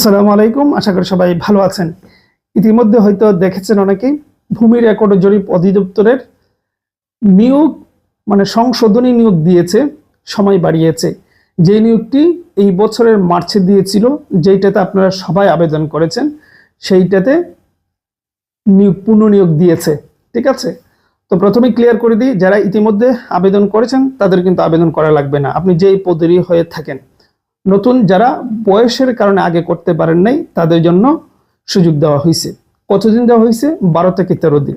আসসালামু আলাইকুম। আশা করি সবাই ভালো আছেন। ইতিমধ্যে হয়তো দেখেছেন অনেকেই ভূমি রেকর্ড জরিপ অধিদপ্তরের নিয়োগ মানে সংশোধনী নিয়োগ দিয়েছে, সময় বাড়িয়েছে। যে নিয়োগটি এই বছরের মার্চে দিয়েছিল, যেইটাতে আপনারা সবাই আবেদন করেছেন, সেইটাতে নিয়োগ পুনর্নিয়োগ দিয়েছে। ঠিক আছে? তো প্রথমে ক্লিয়ার করে দিই, যারা ইতিমধ্যে আবেদন করেছেন, তাদের কিন্তু আবেদন করা লাগবে না। আপনি যেই পদেরই হয়ে থাকেন নতুন যারা বয়সের কারণে আগে করতে পারেন নাই, তাদের জন্য সুযোগ দেওয়া হয়েছে। কতদিন দেওয়া হয়েছে? বারো থেকে তেরো দিন।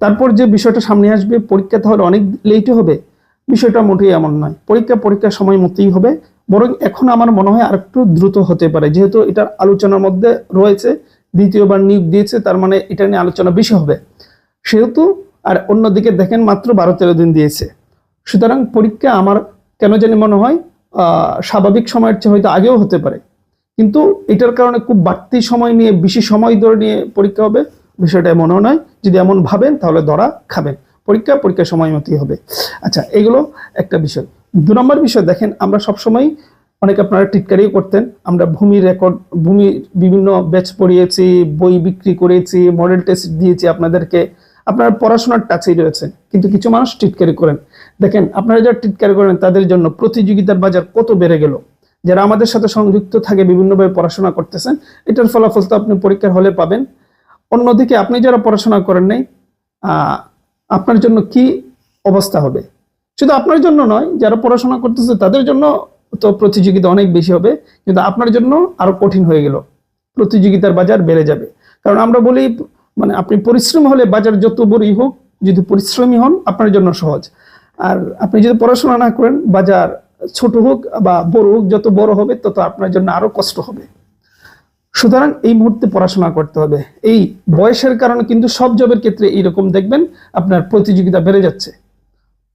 তারপর যে বিষয়টা সামনে আসবে, পরীক্ষা তাহলে অনেক লেটে হবে। বিষয়টা মোটেই এমন নয়। পরীক্ষা, পরীক্ষার সময় মতোই হবে। বরং এখন আমার মনে হয় আরেকটু দ্রুত হতে পারে। যেহেতু এটার আলোচনার মধ্যে রয়েছে, দ্বিতীয়বার নিয়োগ দিয়েছে, তার মানে এটা নিয়ে আলোচনা বেশি হবে। সেহেতু, আর অন্যদিকে দেখেন মাত্র বারো তেরো দিন দিয়েছে। সুতরাং পরীক্ষা আমার কেন জানি মনে হয় স্বাভাবিক সময়ের চেয়ে হয়তো আগেও হতে পারে। কিন্তু এটার কারণে খুব বাড়তি সময় নিয়ে, বেশি সময় ধরে নিয়ে পরীক্ষা হবে, বিষয়টা এমনও নয়। যদি এমন ভাবেন, তাহলে ধরা খাবেন। পরীক্ষা, পরীক্ষার সময় মতোই হবে। আচ্ছা এগুলো একটা বিষয়। দু নম্বর বিষয়, দেখেন, আমরা সবসময় অনেক আপনারা টিটকারিও করতেন। আমরা ভূমি রেকর্ড, ভূমি বিভিন্ন ব্যাচ পড়িয়েছি, বই বিক্রি করেছি, মডেল টেস্ট দিয়েছি আপনাদেরকে। আপনারা পড়াশোনার টাচেই রয়েছেন কিন্তু কিছু মানুষ টিটকারি করেন। দেখেন, আপনারা যারা টিটকারি করেন, তাদের জন্য প্রতিযোগিতার বাজার কত বেড়ে গেল? যারা আমাদের সাথে সংযুক্ত থাকে, বিভিন্নভাবে পড়াশোনা করতেছেন, এটার ফলাফল তো আপনি পরীক্ষার হলে পাবেন। অন্যদিকে আপনি যারা পড়াশোনা করেন নাই আপনার জন্য কি অবস্থা হবে? শুধু আপনার জন্য নয়, যারা পড়াশোনা করতেছে, তাদের জন্য তো প্রতিযোগিতা অনেক বেশি হবে, কিন্তু আপনার জন্য আরও কঠিন হয়ে গেল। প্রতিযোগিতার বাজার বেড়ে যাবে। কারণ আমরা বলি মানে আপনি পরিশ্রম হলে বাজার যত বড়ই হোক, যদি পরিশ্রমী হন, আপনার জন্য সহজ। আর আপনি যদি পড়াশোনা না করেন, বাজার ছোট হোক বা বড় হোক, যত বড় হবে, তত আপনার জন্য আরও কষ্ট হবে। সুতরাং এই মুহূর্তে পড়াশোনা করতে হবে। এই বয়সের কারণে কিন্তু সব জবের ক্ষেত্রে এইরকম দেখবেন, আপনার প্রতিযোগিতা বেড়ে যাচ্ছে।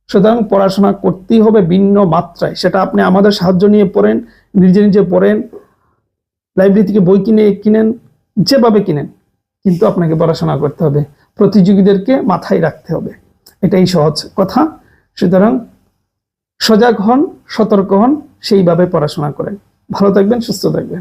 সুতরাং পড়াশোনা করতেই হবে ভিন্ন মাত্রায়। সেটা আপনি আমাদের সাহায্য নিয়ে পড়েন, নিজে নিজে পড়েন, লাইব্রেরি থেকে বই কিনে কিনেন, যেভাবে কিনেন, কিন্তু আপনাকে পড়াশোনা করতে হবে। প্রতিযোগীদেরকে মাথায় রাখতে হবে। এটাই সহজ কথা। সুতরাং সজাগ হন সতর্ক হন সেইভাবে পড়াশোনা করেন। ভালো থাকবেন সুস্থ থাকবেন।